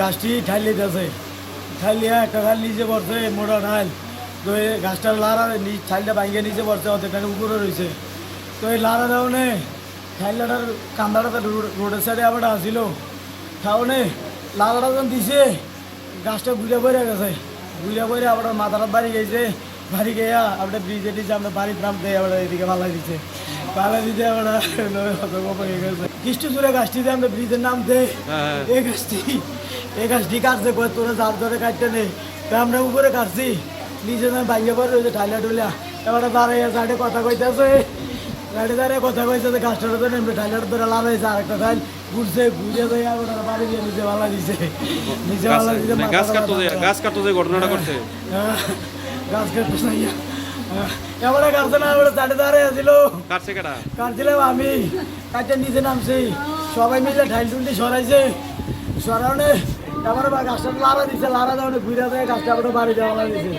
গাছটি ঠাইলে দিয়েছে। ঠাইলে একটা ঠাইল নিচে পড়ছে মোটা ঠাইল তো এই গাছটার লাড়া ঠাইলটা ভাঙিয়ে নিচে পড়ছে অর্ধেকটা উপরে রয়েছে। তো এই লাড়া দাওনে ঠাইলাটার কান্দাটা রোডের সাইডে আবার আসছিল তাহলে লাড়াটা যখন দিছে, গাছটা ঘুরে পড়ে গেছে। ঘুরে পড়ে আবার মাথাটা বাড়ি গেছে। বাড়ি গিয়ে আপনার ব্রিজে দিচ্ছে আমরা বাড়ির নাম দেয় আবার এদিকে পালাই দিচ্ছে পালাই দিতে গেছে। কৃষ্ণ চুরে গাছটিতে আমরা ব্রিজের নাম দেয় হ্যাঁ। এই গাছটি এই গাছটি কাটছে কয় তোরা যার ধরে কাটতে নেই। তো আমরা উপরে কাটছি। নিচে না ভাঙে পড়ে রয়েছে ঠাইলা টুলা এবার দাঁড়াইয়া সাইডে কথা কইতেছে। সাইডে দাঁড়িয়ে কথা কইছে যে গাছটার ধরে নেমে ঠাইলার ধরে লাগাইছে আর একটা ঠাইল। ঘুরছে ঘুরে যায় ওরা বাড়ি দিয়ে নিচে ভালা দিছে। গাছ ভালা দিছে গাছ কাটতো গাছ কাটতো ঘটনাটা করছে হ্যাঁ, গাছ কাটতে চাইয়া এবারে কাটছে না এবারে কাটছে কেটা কাটছিলাম আমি কাটতে নিচে নামছি সবাই মিলে ঠাইল টুলটি সরাইছে সরানো এবার বা গাছটা লারা দিছে লারা দেওয়া ঘুরে দেয় গাছটা আবার বাড়ি দেওয়া দিছে